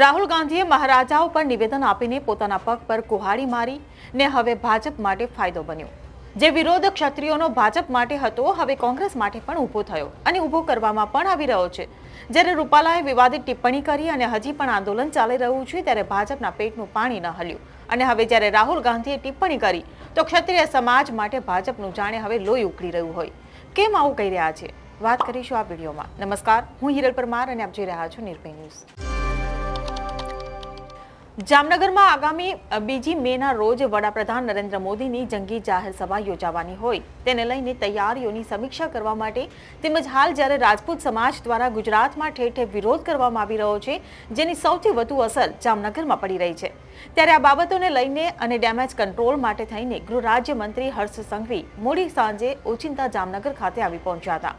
રાહુલ ગાંધીએ મહારાજાઓ પર નિવેદન આપીને પોતાના પગ પર કુહાડી મારી ને હવે ભાજપ માટે ફાયદો બન્યો. જે વિરોધ ક્ષત્રિયોનો ભાજપ માટે હતો, હવે કોંગ્રેસ માટે પણ ઊભો થયો અને ઊભો કરવામાં પણ આવી રહ્યો છે. જ્યારે રૂપાલાએ વિવાદિત ટિપ્પણી કરી અને હજી પણ આંદોલન ચાલી રહ્યું છે, ત્યારે ભાજપના પેટનું પાણી ન હલ્યું. અને હવે જ્યારે રાહુલ ગાંધીએ ટિપ્પણી કરી, તો ક્ષત્રિય સમાજ માટે ભાજપનું જાણે હવે લોહી ઉકળી રહ્યું હોય. કેમ આવું કહી રહ્યા છે? વાત કરીશું આ વિડીયોમાં. નમસ્કાર, હું હિરલ પરમાર અને આપ જોઈ રહ્યા છો નિર્ભય ન્યૂઝ. જામનગરમાં આગામી બીજી મેના રોજ વડાપ્રધાન નરેન્દ્ર મોદીની જંગી જાહેર સભા યોજાવાની હોય. તેને લઈને તૈયારીઓની સમીક્ષા કરવા માટે તેમજ હાલ જ્યારે રાજપૂત સમાજ દ્વારા ગુજરાતમાં ઠેર ઠેર વિરોધ કરવામાં આવી રહ્યો છે, જેની સૌથી વધુ અસર જામનગરમાં પડી રહી છે. ત્યારે આ બાબતોને લઈને અને ડેમેજ કંટ્રોલ માટે થઈને ગૃહ રાજ્યમંત્રી હર્ષ સંઘવી મોડી સાંજે ઓચિંતા જામનગર ખાતે આવી પહોંચ્યા હતા.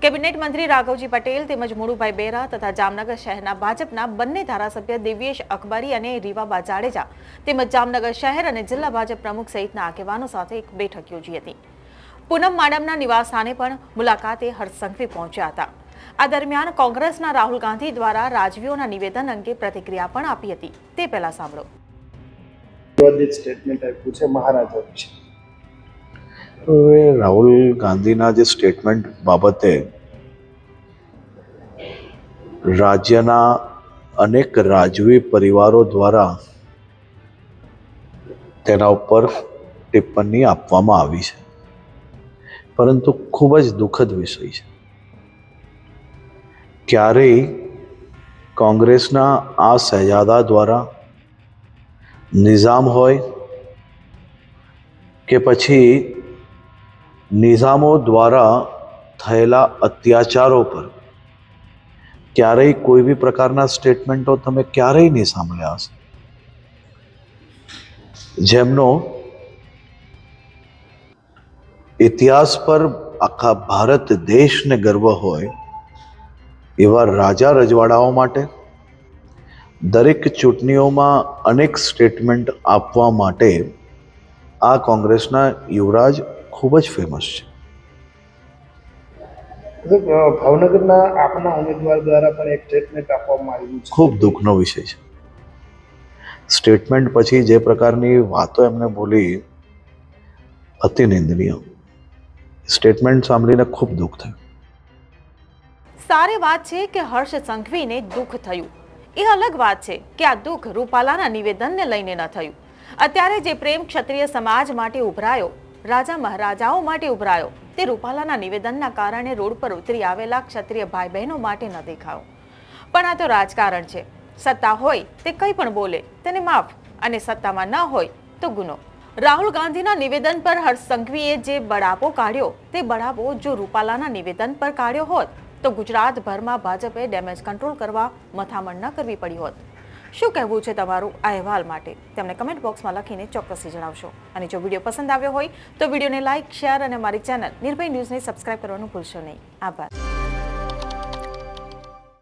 કેબિનેટ મંત્રી રાઘવજી પટેલ તેમજ મુળુભાઈ બેરા તથા જામનગર શહેરના ભાજપના બંને ધારાસભ્ય દિવ્યેશ અખબારી અને રીવાબા જાડેજા તેમજ જામનગર શહેર અને જિલ્લા ભાજપ પ્રમુખ સહિતના આગેવાનો સાથે એક બેઠક યોજી હતી. પૂનમ માડમના નિવાસસ્થાને પણ મુલાકાતે હર્ષ પહોંચ્યા હતા. આ દરમિયાન કોંગ્રેસના રાહુલ ગાંધી દ્વારા રાજવીઓના નિવેદન અંગે પ્રતિક્રિયા પણ આપી હતી. તે પહેલા સાંભળો. સ્ટેટમેન્ટ આપ્યું છે મહારાજા વિશે હવે રાહુલ ગાંધીના જે સ્ટેટમેન્ટ બાબતે રાજ્યના અનેક રાજવી પરિવારો દ્વારા તેના ઉપર ટિપ્પણી આપવામાં આવી છે. પરંતુ ખૂબ જ દુઃખદ વિષય છે. ક્યારેય કોંગ્રેસના આ સહેજાદા દ્વારા નિઝામ હોય કે પછી નિઝામો દ્વારા થયેલા અત્યાચારો પર ક્યારેય કોઈ બી પ્રકારના સ્ટેટમેન્ટો તમે ક્યારેય નહીં સાંભળ્યા હશે. જેમનો ઇતિહાસ પર આખા ભારત દેશને ગર્વ હોય એવા રાજા રજવાડાઓ માટે, દરેક ચૂંટણીઓમાં અનેક સ્ટેટમેન્ટ આપવા માટે આ કોંગ્રેસના યુવરાજ ખૂબ જ ફેમસ છે. ભાવનગરના આપના ઉમેદવાર દ્વારા પણ એક સ્ટેટમેન્ટ આપવામાં આવ્યું છે. ખૂબ દુઃખનો વિષય છે. સ્ટેટમેન્ટ પછી જે પ્રકારની વાતો એમને બોલી અતિ નિંદનીય. સ્ટેટમેન્ટ સાંભળીને ખૂબ દુઃખ થયું. સારી વાત છે કે હર્ષ સંઘવીને દુઃખ થયું. એ અલગ વાત છે કે આ દુઃખ રૂપાલાના નિવેદનને લઈને ન થયું. અત્યારે જે પ્રેમ ક્ષત્રિય સમાજ માટે ઉભરાયો રાજા મહારાજાઓ માટે ઉભરાયો. તે રૂપાલાના નિવેદનના કારણે રોડ પર ઉતરી આવેલા ક્ષત્રિય ભાઈ બહેનો માટે ન દેખાયો. પણ આ તો રાજકારણ છે. સત્તા હોય તે કંઈ પણ બોલે, તેને માફ. અને સત્તામાં ન હોય તો ગુનો. રાહુલ ગાંધીના નિવેદન પર હર્ષ સંઘવીએ જે બળાપો કાઢ્યો, તે બળાપો જો રૂપાલાના નિવેદન પર કાઢ્યો હોત, તો ગુજરાતભરમાં ભાજપે ડેમેજ કંટ્રોલ કરવા મથામણ ન કરવી પડી હોત. શું કહેવું છે તમારું આ અહેવાલ માટે? તેમને કમેન્ટ બોક્સમાં લખીને ચોક્કસથી જણાવશો. અને જો વીડિયો પસંદ આવ્યો હોય તો વિડીયોને લાઇક શેર અને મારી ચેનલ નિર્ભય ન્યૂઝને સબસ્ક્રાઇબ કરવાનું ભૂલશો નહીં. આભાર.